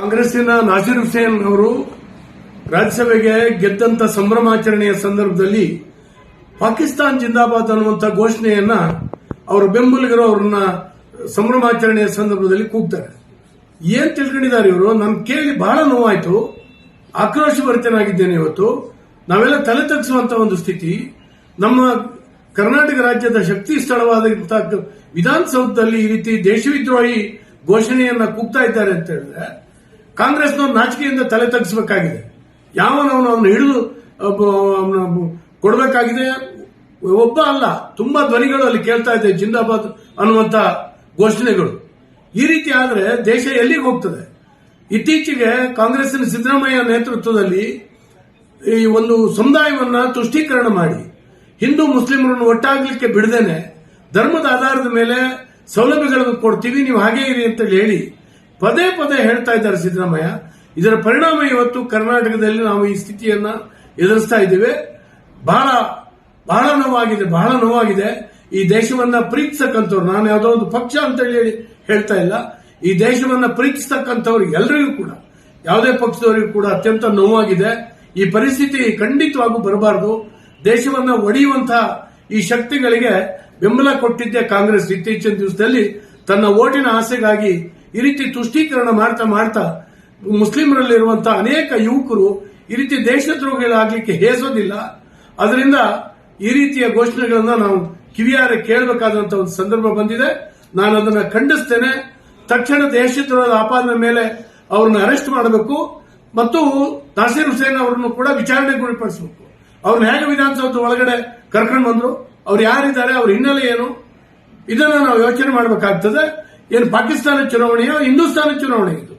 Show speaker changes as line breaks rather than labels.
ಕಾಂಗ್ರೆಸ್ಸಿನ ನಾಸಿರ್ ಹುಸೇನ್ ಅವರು ರಾಜ್ಯಸಭೆಗೆ ಗೆದ್ದಂತ ಸಂಭ್ರಮಾಚರಣೆಯ ಸಂದರ್ಭದಲ್ಲಿ ಪಾಕಿಸ್ತಾನ್ ಜಿಂದಾಬಾದ್ ಅನ್ನುವಂಥ ಘೋಷಣೆಯನ್ನ ಅವರ ಬೆಂಬಲಿಗರು ಅವರನ್ನ ಸಂಭ್ರಮಾಚರಣೆಯ ಸಂದರ್ಭದಲ್ಲಿ ಕೂಗ್ತಾರೆ. ಏನ್ ತಿಳ್ಕೊಂಡಿದ್ದಾರೆ ಇವರು? ನನ್ ಕೇಳಿ ಬಹಳ ನೋವಾಯ್ತು. ಆಕ್ರೋಶ ಭರಿತನಾಗಿದ್ದೇನೆ ಇವತ್ತು. ನಾವೆಲ್ಲ ತಲೆ ತಗ್ಗಿಸುವಂತ ಒಂದು ಸ್ಥಿತಿ. ನಮ್ಮ ಕರ್ನಾಟಕ ರಾಜ್ಯದ ಶಕ್ತಿ ಸ್ಥಳವಾದಂತಹ ವಿಧಾನಸೌಧದಲ್ಲಿ ಈ ರೀತಿ ದೇಶವಿದ್ರೋಹಿ ಘೋಷಣೆಯನ್ನ ಕೂಗ್ತಾ ಇದ್ದಾರೆ ಅಂತ ಹೇಳಿದ್ರೆ ಕಾಂಗ್ರೆಸ್ನವ್ರು ನಾಚಿಕೆಯಿಂದ ತಲೆ ತಗ್ಗಿಸಬೇಕಾಗಿದೆ ಯಾವನವನು ಅವನು ಹಿಡಿದು ಕೊಡಬೇಕಾಗಿದೆ. ಒಬ್ಬ ಅಲ್ಲ, ತುಂಬಾ ಧ್ವನಿಗಳು ಅಲ್ಲಿ ಕೇಳ್ತಾ ಇದೆ ಜಿಂದಾಬಾದ್ ಅನ್ನುವಂತ ಘೋಷಣೆಗಳು. ಈ ರೀತಿ ಆದರೆ ದೇಶ ಎಲ್ಲಿಗೆ ಹೋಗ್ತದೆ? ಇತ್ತೀಚೆಗೆ ಕಾಂಗ್ರೆಸ್ಸಿನ ಸಿದ್ದರಾಮಯ್ಯ ನೇತೃತ್ವದಲ್ಲಿ ಈ ಒಂದು ಸಮುದಾಯವನ್ನ ತುಷ್ಟೀಕರಣ ಮಾಡಿ, ಹಿಂದೂ ಮುಸ್ಲಿಮರನ್ನು ಒಟ್ಟಾಗಲಿಕ್ಕೆ ಬಿಡದೇನೆ, ಧರ್ಮದ ಆಧಾರದ ಮೇಲೆ ಸೌಲಭ್ಯಗಳನ್ನು ಕೊಡ್ತೀವಿ, ನೀವು ಹಾಗೇ ಇರಿ ಅಂತ ಹೇಳಿ ಪದೇ ಪದೇ ಹೇಳ್ತಾ ಇದ್ದಾರೆ ಸಿದ್ದರಾಮಯ್ಯ. ಇದರ ಪರಿಣಾಮ ಇವತ್ತು ಕರ್ನಾಟಕದಲ್ಲಿ ನಾವು ಈ ಸ್ಥಿತಿಯನ್ನ ಎದುರಿಸ್ತಾ ಇದ್ದೇವೆ. ಬಹಳ ಬಹಳ ನೋವಾಗಿದೆ ಬಹಳ ನೋವಾಗಿದೆ. ಈ ದೇಶವನ್ನ ಪ್ರೀತಿಸಕ್ಕಂಥವ್ರು, ನಾನು ಯಾವುದೋ ಒಂದು ಪಕ್ಷ ಅಂತ ಹೇಳಿ ಹೇಳ್ತಾ ಇಲ್ಲ. ಈ ದೇಶವನ್ನ ಪ್ರೀತಿಸ್ತಕ್ಕಂಥವ್ರು ಎಲ್ಲರಿಗೂ ಕೂಡ, ಯಾವುದೇ ಪಕ್ಷದವರಿಗೂ ಕೂಡ ಅತ್ಯಂತ ನೋವಾಗಿದೆ. ಈ ಪರಿಸ್ಥಿತಿ ಖಂಡಿತವಾಗೂ ಬರಬಾರದು. ದೇಶವನ್ನ ಒಡೆಯುವಂತಹ ಈ ಶಕ್ತಿಗಳಿಗೆ ಬೆಂಬಲ ಕೊಟ್ಟಿದ್ದೆ ಕಾಂಗ್ರೆಸ್ ಇತ್ತೀಚಿನ ದಿವಸದಲ್ಲಿ ತನ್ನ ಓಟಿನ ಆಸೆಗಾಗಿ ಈ ರೀತಿ ತುಷ್ಟೀಕರಣ ಮಾಡ್ತಾ ಮಾಡ್ತಾ ಮುಸ್ಲಿಮರಲ್ಲಿರುವಂತಹ ಅನೇಕ ಯುವಕರು ಈ ರೀತಿ ದೇಶದ್ರೋಹಿಗಳಾಗಲಿಕ್ಕೆ ಹೇಸೋದಿಲ್ಲ. ಅದರಿಂದ ಈ ರೀತಿಯ ಘೋಷಣೆಗಳನ್ನ ನಾವು ಕಿವಿಯಾರೆ ಕೇಳಬೇಕಾದಂತ ಒಂದು ಸಂದರ್ಭ ಬಂದಿದೆ. ನಾನು ಅದನ್ನ ಖಂಡಿಸ್ತೇನೆ. ತಕ್ಷಣ ದೇಶದ್ರೋಹದ ಆಪಾದನೆ ಮೇಲೆ ಅವ್ರನ್ನ ಅರೆಸ್ಟ್ ಮಾಡಬೇಕು. ಮತ್ತು ನಾಸೀರ್ ಹುಸೇನ್ ಅವರನ್ನು ಕೂಡ ವಿಚಾರಣೆಗೆ ಗುರಿಪಡಿಸಬೇಕು. ಅವ್ರನ್ನ ಹೇಗೆ ವಿಧಾನಸೌಧ ಒಳಗಡೆ ಕರ್ಕೊಂಡು ಬಂದ್ರು? ಅವ್ರು ಯಾರಿದ್ದಾರೆ? ಅವ್ರ ಹಿನ್ನೆಲೆ ಏನು? ಇದನ್ನು ನಾವು ಯೋಚನೆ ಮಾಡಬೇಕಾಗ್ತದೆ. ಏನು ಪಾಕಿಸ್ತಾನ ಚುನಾವಣೆಯೋ ಹಿಂದೂಸ್ತಾನ ಚುನಾವಣೆ ಇದು.